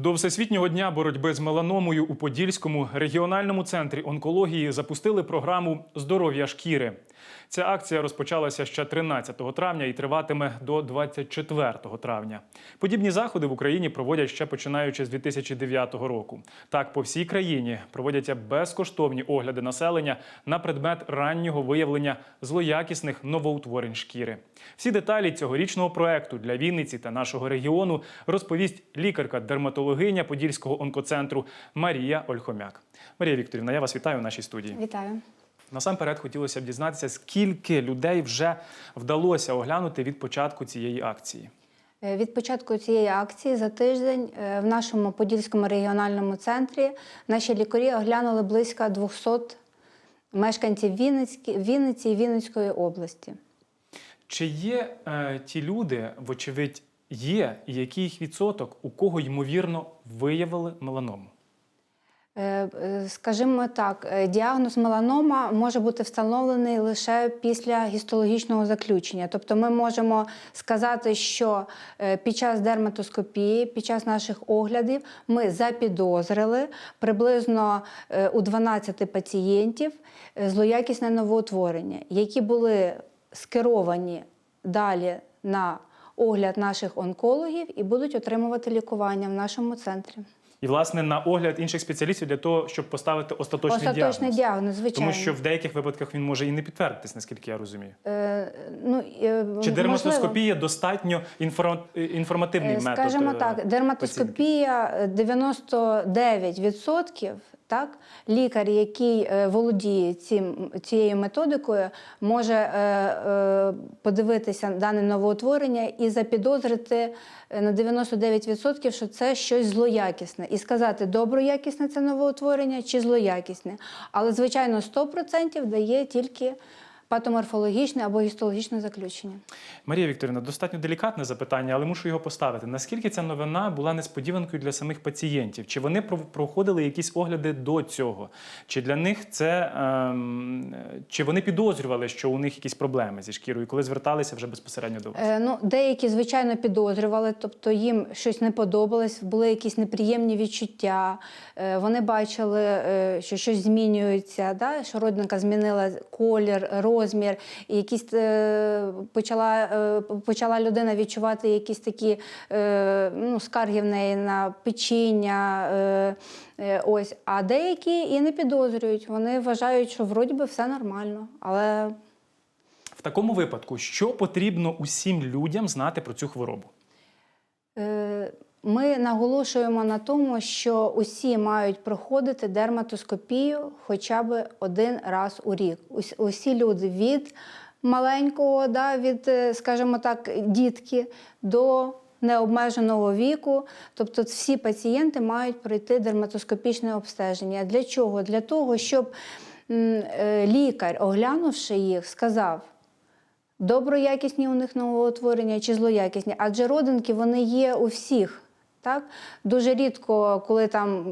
До Всесвітнього дня боротьби з меланомою у Подільському регіональному центрі онкології запустили програму Здоров'я шкіри. Ця акція розпочалася ще 13 травня і триватиме до 24 травня. Подібні заходи в Україні проводять ще починаючи з 2009 року. Так, по всій країні проводяться безкоштовні огляди населення на предмет раннього виявлення злоякісних новоутворень шкіри. Всі деталі цьогорічного проекту для Вінниці та нашого регіону розповість лікарка-дерматологиня Подільського онкоцентру Марія Ольхомяк. Марія Вікторівна, я вас вітаю в нашій студії. Вітаю. Насамперед хотілося б дізнатися, скільки людей вже вдалося оглянути від початку цієї акції. Е, Від початку цієї акції за тиждень е, в нашому Подільському регіональному центрі наші лікарі оглянули близько 200 мешканців Вінниці і Вінницької області. Чи є е, ті люди, вочевидь, є, і який відсоток, у кого ймовірно виявили меланому? Е, е, Скажімо так, е, діагноз меланома може бути встановлений лише після гістологічного заключення. Тобто ми можемо сказати, що під час дерматоскопії, під час наших оглядів ми запідозрили приблизно у 12 пацієнтів злоякісне новоутворення, які були скеровані далі на огляд наших онкологів і будуть отримувати лікування в нашому центрі. І, власне, на огляд інших спеціалістів для того, щоб поставити остаточний, Остаточний діагноз. діагноз, звичайно. Тому що в деяких випадках він може і не підтвердитись, наскільки я розумію. Е, ну, е, Чи можливо. дерматоскопія достатньо інформ... е, інформативний Е, метод? Скажімо е, так, дерматоскопія е, 99%, так, лікар, який е, володіє цим, цією методикою, може е, е, подивитися дане новоутворення і запідозрити е, на 99%, що це щось злоякісне, і сказати, доброякісне це новоутворення чи злоякісне. Але, звичайно, 100% дає тільки патоморфологічне або гістологічне заключення. Марія Вікторівна, достатньо делікатне запитання, але мушу його поставити. Наскільки ця новина була несподіванкою для самих пацієнтів? Чи вони про- проходили якісь огляди до цього? Чи для них це ем, чи вони підозрювали, що у них якісь проблеми зі шкірою, коли зверталися вже безпосередньо до вас? Е, Ну, деякі, звичайно, підозрювали, тобто їм щось не подобалось, були якісь неприємні відчуття. Е, Вони бачили, е, що щось змінюється, да? що родинка змінила колір, розмір, і якісь е, почала, е, почала людина відчувати якісь такі е, ну, скарги в неї на печіння. Ось, а деякі і не підозрюють. Вони вважають, що вроді би все нормально, але В такому випадку, що потрібно усім людям знати про цю хворобу? Е, Ми наголошуємо на тому, що усі мають проходити дерматоскопію хоча б один раз у рік. Усі люди від маленького, да, від, е, скажімо так, дітки до необмеженого віку. Тобто всі пацієнти мають пройти дерматоскопічне обстеження. Для чого? Для того, щоб е, лікар, оглянувши їх, сказав, доброякісні у них новоутворення чи злоякісні, адже родинки вони є у всіх. Так? Дуже рідко, коли там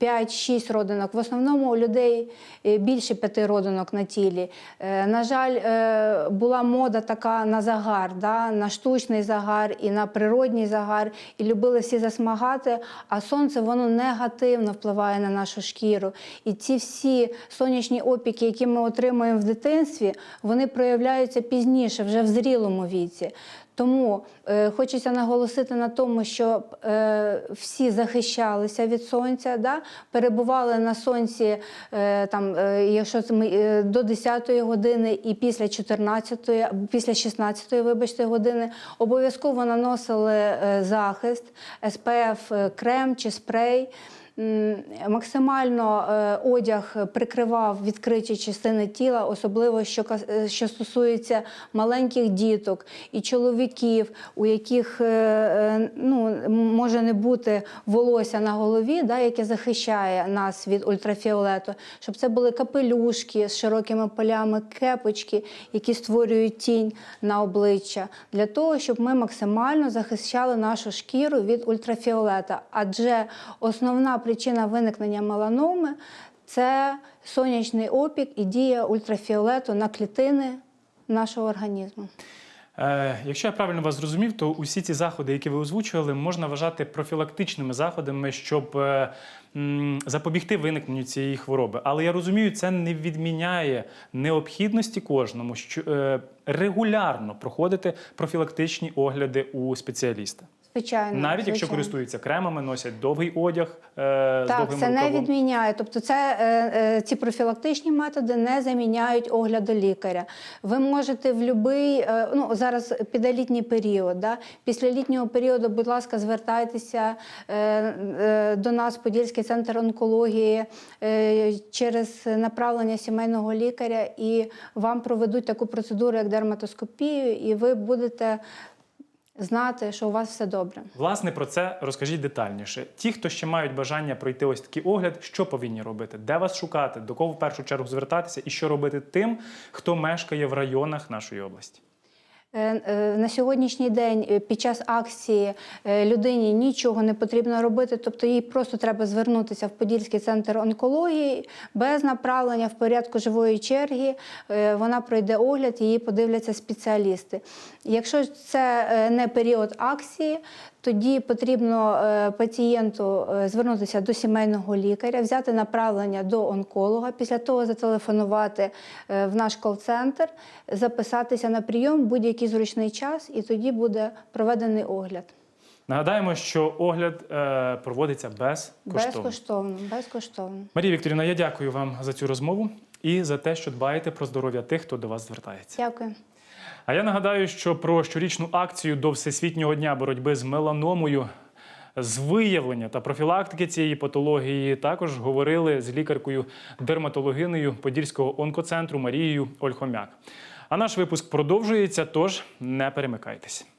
5-6 родинок, в основному у людей е, більше 5 родинок на тілі. Е, На жаль, е, була мода така на загар, да? на штучний загар і на природній загар, і любили всі засмагати, а сонце воно негативно впливає на нашу шкіру. І ці всі сонячні опіки, які ми отримуємо в дитинстві, вони проявляються пізніше, вже в зрілому віці. Тому е, хочеться наголосити на тому, щоб е, всі захищалися від сонця, да? перебували на сонці е, там, е, якщо ми, е, до 10-ї години і після 14-ї, після 16-ї, вибачте, години, обов'язково наносили е, захист, СПФ е, крем чи спрей. Максимально е, одяг прикривав відкриті частини тіла, особливо що, е, що стосується маленьких діток і чоловіків, у яких е, ну, може не бути волосся на голові, да, яке захищає нас від ультрафіолету, щоб це були капелюшки з широкими полями, кепочки, які створюють тінь на обличчя, для того, щоб ми максимально захищали нашу шкіру від ультрафіолета. Адже основна причина виникнення меланоми це сонячний опік і дія ультрафіолету на клітини нашого організму. Е, якщо я правильно вас зрозумів, то усі ці заходи, які ви озвучували, можна вважати профілактичними заходами, щоб е, запобігти виникненню цієї хвороби. Але я розумію, це не відміняє необхідності кожному, е, регулярно проходити профілактичні огляди у спеціаліста. Звичайно, Навіть якщо користуються кремами, носять довгий одяг е, з Так, довгим це не відміняє. Тобто, це е, е, ці профілактичні методи не заміняють огляду лікаря. Ви можете в будь-який, е, ну зараз піде літній період. Да? Після літнього періоду, будь ласка, звертайтеся е, е, до нас, Подільський центр онкології, е, через направлення сімейного лікаря, і вам проведуть таку процедуру, як дерматоскопію, і ви будете знати, що у вас все добре. Власне, про це розкажіть детальніше. Ті, хто ще мають бажання пройти ось такий огляд, що повинні робити, де вас шукати, до кого в першу чергу звертатися, і що робити тим, хто мешкає в районах нашої області. Е, е, На сьогоднішній день е, під час акції людині нічого не потрібно робити, тобто їй просто треба звернутися в Подільський центр онкології без направлення в порядку живої черги. Вона пройде огляд, її подивляться спеціалісти. Якщо це не період акції, тоді потрібно е, пацієнту е, звернутися до сімейного лікаря, взяти направлення до онколога, після того зателефонувати е, в наш кол-центр, записатися на прийом в будь-який зручний час, і тоді буде проведений огляд. Нагадаємо, що огляд е, проводиться безкоштовно. Безкоштовно, безкоштовно. Марія Вікторівна, я дякую вам за цю розмову і за те, що дбаєте про здоров'я тих, хто до вас звертається. Дякую. А я нагадаю, що про щорічну акцію до Всесвітнього дня боротьби з меланомою. З виявлення та профілактики цієї патології також говорили з лікаркою дерматологинею Подільського онкоцентру Марією Ольхомяк. А наш випуск продовжується, тож не перемикайтесь.